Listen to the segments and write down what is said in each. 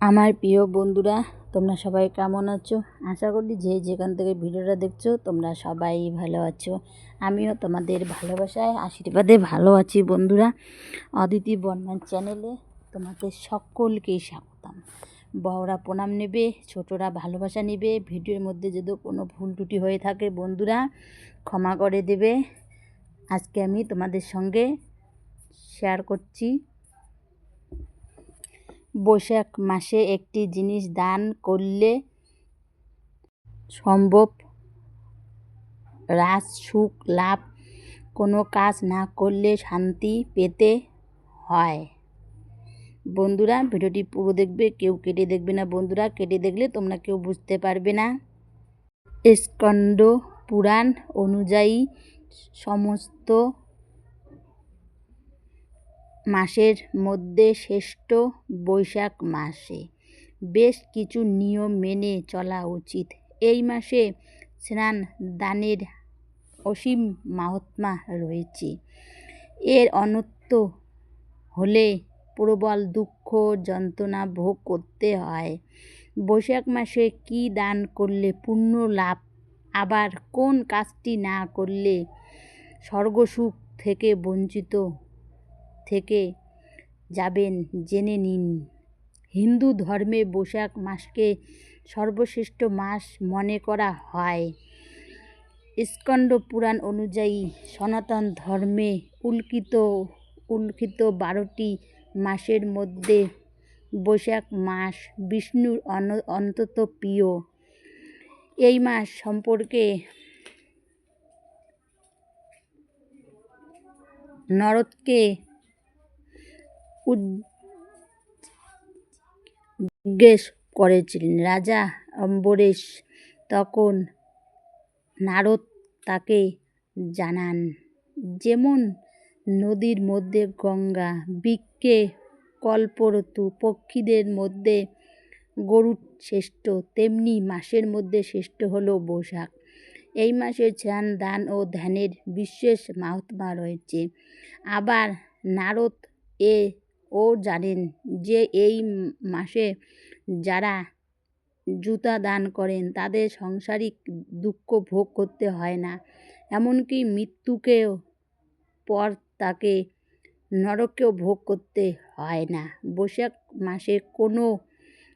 আমার প্রিয় বন্ধুরা, তোমরা সবাই কেমন আছো? আশা করি যে যেখান থেকে ভিডিওটা দেখছ, তোমরা সবাই ভালো আছো। আমিও তোমাদের ভালোবাসায়, আশীর্বাদে ভালো আছি বন্ধুরা। অদিতি বর্ণার চ্যানেলে তোমাদের সকলকেই স্বাগতম। বড়রা প্রণাম নেবে, ছোটরা ভালোবাসা নেবে। ভিডিওর মধ্যে যদি কোনো ভুল ত্রুটি হয়ে থাকে বন্ধুরা, ক্ষমা করে দেবে। আজকে আমি তোমাদের সঙ্গে শেয়ার করছি। বৈশাখ মাসে একটি জিনিস দান করলে সম্ভব। রাজ সুখ লাভ কোনো কাজ না করলে শান্তি পেতে হয়। বন্ধুরা, ভিডিওটি পুরো দেখবে, কেউ কেটে দেখবে না। বন্ধুরা, কেটে দেখলে তোমরা কেউ বুঝতে পারবে না। স্কন্দ পুরাণ অনুযায়ী সমস্ত মাসের মধ্যে শ্রেষ্ঠ বৈশাখ মাসে। বেশ কিছু নিয়ম মেনে চলা উচিত। এই মাসে স্নান দানের অসীম মাহাত্মা রয়েছে। এর অনত্য হলে প্রবল দুঃখ যন্ত্রণা ভোগ করতে হয়। বৈশাখ মাসে কী দান করলে পুণ্য লাভ? আবার কোন কাজটি না করলে স্বর্গসুখ থেকে বঞ্চিত থেকে যাবেন জেনে নিন। হিন্দু ধর্মে বৈশাখ মাসকে সর্বশ্রেষ্ঠ মাস মনে করা হয়। স্কন্দ পুরাণ অনুযায়ী সনাতন ধর্মে উল্লিখিত উল্লিখিত বারোটি মাসের মধ্যে বৈশাখ মাস বিষ্ণুর অন্তত প্রিয়। এই মাস সম্পর্কে নরদকে জিজ্ঞেস করেছিলেন। রাজা অম্বরেশ তখন নারদ তাকে জানান, যেমন নদীর মধ্যে গঙ্গা, বৃক্ষে কল্পরতু, পক্ষীদের মধ্যে গরুড় শ্রেষ্ঠ, তেমনি মাসের মধ্যে শ্রেষ্ঠ হলো বৈশাখ। এই মাসে স্নান দান ও ধ্যানের বিশেষ মাহাত্মা রয়েছে। আবার নারদ এ ও জানেন যে এই মাসে যারা জুতা দান করেন, তাদের সাংসারিক দুঃখ ভোগ করতে হয় না। এমনকি মৃত্যুকেও পর তাকে নরকেও ভোগ করতে হয় না। বৈশাখ মাসে কোনো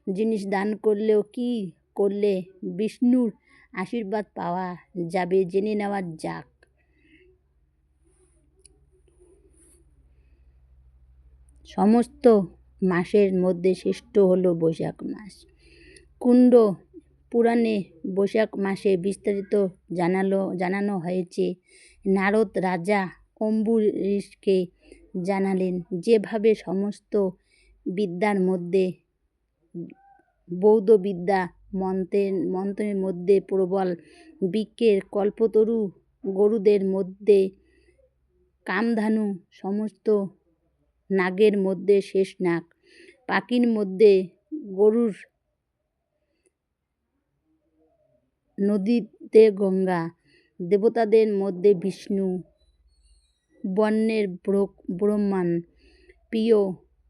জিনিস দান করলেও কি করলে বিষ্ণুর আশীর্বাদ পাওয়া যাবে, জেনে নেওয়া যাক। সমস্ত মাসের মধ্যে শ্রেষ্ঠ হলো বৈশাখ মাস। কুণ্ড পুরাণে বৈশাখ মাসে বিস্তারিত জানালো, জানানো হয়েছে। নারদ রাজা অম্বরীশকে জানালেন, যেভাবে সমস্ত বিদ্যার মধ্যে, বৌদ্ধ বিদ্যা মন্ত্রের মন্ত্রের মধ্যে প্রবল বৃক্ষের কল্পতরু গরুদের মধ্যে কামধানু সমস্ত নাগের মধ্যে শেষ নাগ পাখির মধ্যে গরুর নদীতে গঙ্গা, দেবতাদের মধ্যে বিষ্ণু বন্যের ব্রহ্মাণ প্রিয়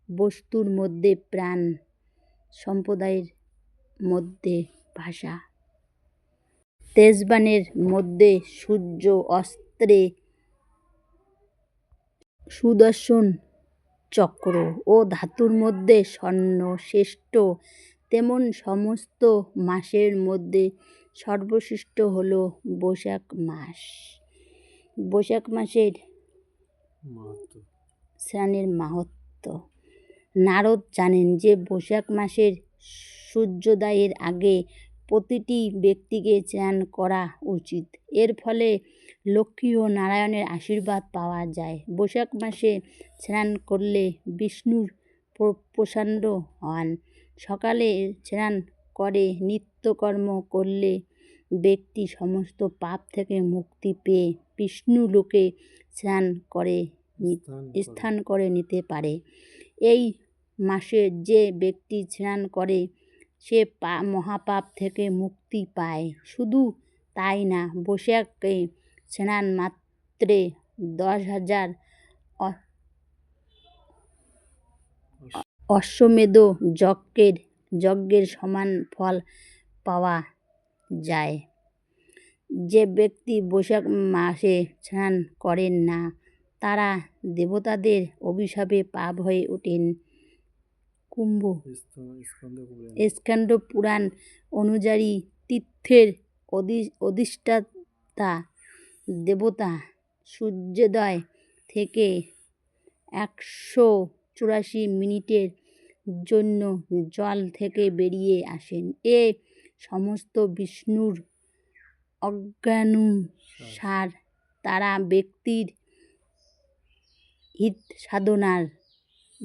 বস্তুর মধ্যে প্রাণ, সম্প্রদায়ের মধ্যে ভাষা। তেজবানের মধ্যে সূর্য অস্ত্রে সুদর্শন চক্র ও ধাতুর মধ্যে স্বর্ণ শ্রেষ্ঠ। তেমন সমস্ত মাসের মধ্যে সর্বশ্রেষ্ঠ হল বৈশাখ মাস। বৈশাখ মাসের স্নানের মাহাত্ম নারদ জানেন যে বৈশাখ মাসের সূর্যোদয়ের আগে প্রতিটি ব্যক্তিকে স্নান করা উচিত। এর ফলে লক্ষ্মী ও নারায়ণের আশীর্বাদ পাওয়া যায়। বৈশাখ মাসে স্নান করলে বিষ্ণুর প্রসন্ন হন। সকালে স্নান করে নিত্যকর্ম করলে ব্যক্তি সমস্ত পাপ থেকে মুক্তি পেয়ে বিষ্ণু লোকে স্নান করে। স্থান করে নিতে পারে। এই মাসে যে ব্যক্তি স্নান করে সে পা মহাপাপ থেকে মুক্তি পায়। শুধু তাই না বৈশাখে স্নান মাত্রে দশ হাজার অশ্বমেধ যজ্ঞের যজ্ঞের সমান ফল পাওয়া যায়। যে ব্যক্তি বৈশাখ মাসে স্নান করেন না, তারা দেবতাদের অভিশাপে পাপ হয়ে ওঠেন। কুম্ভ স্কন্দ পুরাণ অনুযায়ী তীর্থের অধি- অধিষ্ঠাতা দেবতা সূর্যোদয় থেকে একশো চুরাশি মিনিটের জন্য জল থেকে বেরিয়ে আসেন। এ সমস্ত বিষ্ণুর অজ্ঞানুসার তারা ব্যক্তির হিত সাধনার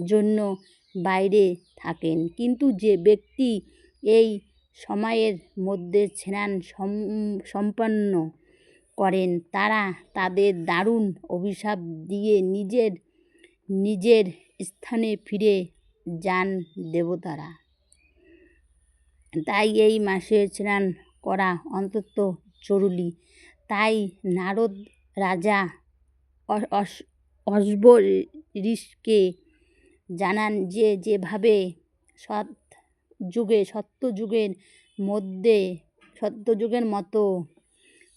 জন্য বাইরে থাকেন। কিন্তু যে ব্যক্তি এই সময়ের মধ্যে স্নান সম- সম্পন্ন করেন। তারা তাদের দারুণ অভিশাপ দিয়ে নিজের নিজের স্থানে ফিরে যান দেবতারা। তাই এই মাসে স্নান করা অন্তত জরুরি। তাই নারদ রাজা অ- অস- অশ্ব ঋষকে জানান যে, যেভাবে সৎ যুগে সত্যযুগের মধ্যে সত্যযুগের মতো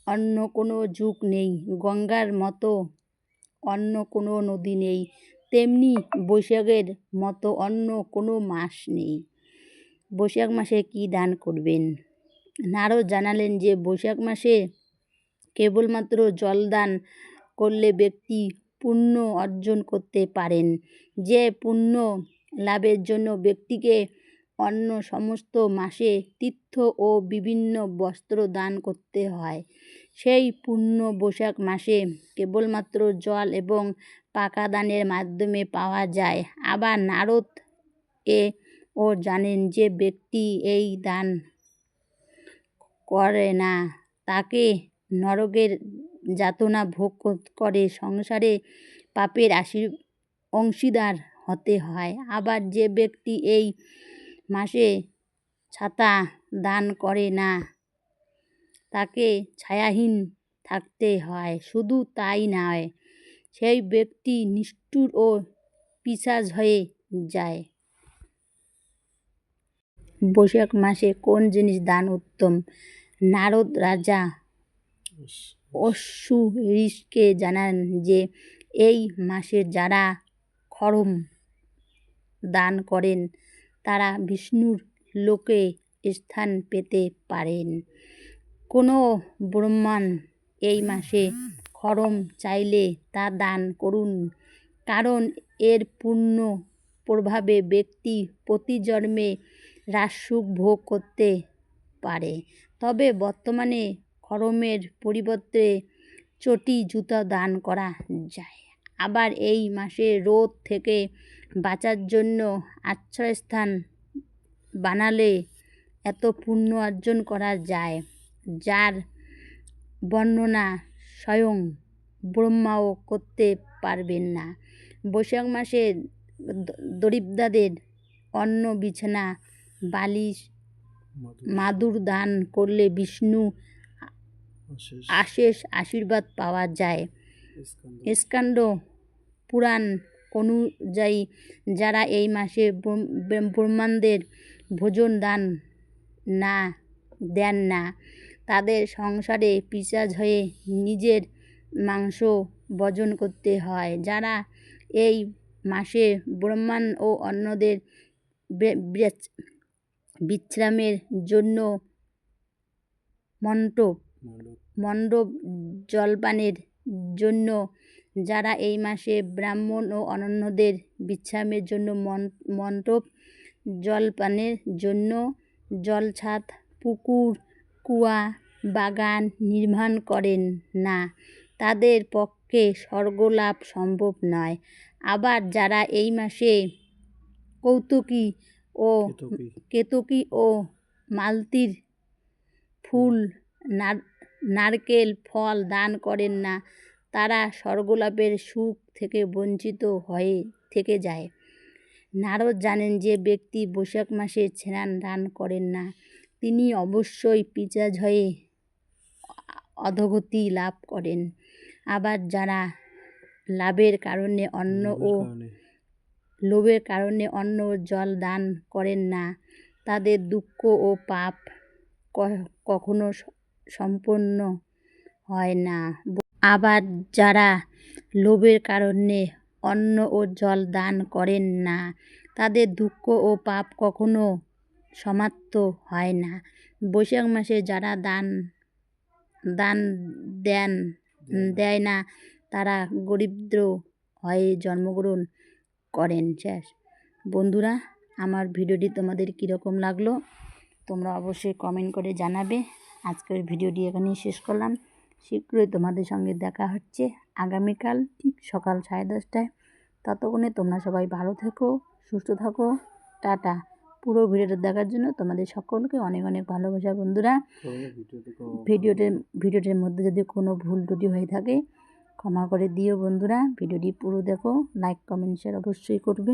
অন্য কোনো যুগ নেই, গঙ্গার মতো অন্য কোনো নদী নেই, তেমনি বৈশাখের মতো অন্য কোনো মাস নেই। বৈশাখ মাসে কী দান করবেন? নারদ জানালেন যে, বৈশাখ মাসে কেবলমাত্র জলদান করলে ব্যক্তি পুণ্য অর্জন করতে পারেন। যে পুণ্য লাভের জন্য ব্যক্তিকে অন্য সমস্ত মাসে তীর্থ ও বিভিন্ন বস্ত্র দান করতে হয় সেই পুণ্য বৈশাখ মাসে কেবলমাত্র জল এবং পাকা দানের মাধ্যমে পাওয়া যায়। আবার নারদ এ ও জানেন যে ব্যক্তি এই দান করে না, তাকে নরকের যাতনা ভোগ করে সংসারে পাপের আশি অংশীদার হতে হয়। আবার যে ব্যক্তি এই মাসে ছাতা দান করে না তাকে ছায়াহীন থাকতে হয়, শুধু তাই নয়, সেই ব্যক্তি নিষ্ঠুর ও পিশাচ হয়ে যায়। বৈশাখ মাসে কোন জিনিস দান উত্তম? নারদ রাজা অশ্বু ঋষকে জানান যে, এই মাসে যারা খড়ম দান করেন, তারা বিষ্ণুর লোকে স্থান পেতে পারেন। কোনো ব্রাহ্মণ এই মাসে খরম চাইলে তা দান করুন। কারণ এর পূর্ণ প্রভাবে ব্যক্তি প্রতি জন্মে রাজসুখ ভোগ করতে পারে। তবে বর্তমানে খরমের পরিবর্তে চটি, জুতো দান করা যায়। আবার এই মাসে রোদ থেকে বাঁচার জন্য আশ্রয়স্থান বানালে এত পুণ্য অর্জন করা যায়। যার বর্ণনা স্বয়ং ব্রহ্মাও করতে পারবেন না। বৈশাখ মাসে দরিদ্রদের অন্ন বিছানা বালিশ মাদুর দান করলে বিষ্ণু আশেষ আশীর্বাদ পাওয়া যায়। স্কান্দ পুরাণ অনুযায়ী যারা এই মাসে ব্রহ্ম- ব্রহ্ম- ভোজন দান না দেন না তাদের সংসারে পিশাচ হয়ে নিজের মাংস বর্জন করতে হয়। যারা এই মাসে ব্রাহ্মণ ও অন্যদের বিশ্রামের জন্য মন্টপ মণ্ডপ। জলপানের জন্য যারা এই মাসে ব্রাহ্মণ ও অনন্যদের বিশ্রামের জন্য মন- মন্টপ জলপানের জন্য জলছাদ পুকুর কুয়া বাগান নির্মাণ করেন না। তাদের পক্ষে স্বর্গলাভ সম্ভব নয়। আবার যারা এই মাসে কৌতুকী ও কেতকী। ও মালতির ফুল নার- নারকেল ফল দান করেন না তারা স্বর্গলাভের সুখ থেকে বঞ্চিত হয়ে থেকে যায়। নারদ জানেন যে ব্যক্তি বৈশাখ মাসে স্নান দান করেন না। তিনি অবশ্যই পিশাচ হয়ে অধোগতি লাভ করেন। আবার যারা লাভের কারণে অন্ন ও লোভের কারণে অন্ন ও জল দান করেন না তাদের দুঃখ ও পাপ ক- কখনো সম্পন্ন হয় না। আবার যারা লোভের কারণে অন্ন ও জল দান করেন না তাদের দুঃখ ও পাপ কখনো সমাপ্ত হয় না। বৈশাখ মাসে যারা দান দান দেন দেয় না তারা দরিদ্র হয়ে জন্মগ্রহণ করেন। শেষ। বন্ধুরা আমার ভিডিওটি তোমাদের কীরকম লাগল তোমরা অবশ্যই কমেন্ট করে জানাবে। আজকের ভিডিওটি এখানেই শেষ করলাম। শীঘ্রই তোমাদের সঙ্গে দেখা হচ্ছে আগামীকাল ঠিক সকাল সাড়ে দশটায়। ততক্ষণে তোমরা সবাই ভালো থেকো সুস্থ থাকো। টাটা। পুরো ভিডিওটা দেখার জন্য তোমাদের সকলকে অনেক অনেক ভালোবাসা বন্ধুরা। ভিডিওটির ভিডিওটির মধ্যে যদি কোনো ভুল ত্রুটি হয়ে থাকে ক্ষমা করে দিও বন্ধুরা। ভিডিওটি পুরো দেখো লাইক কমেন্ট শেয়ার অবশ্যই করবে।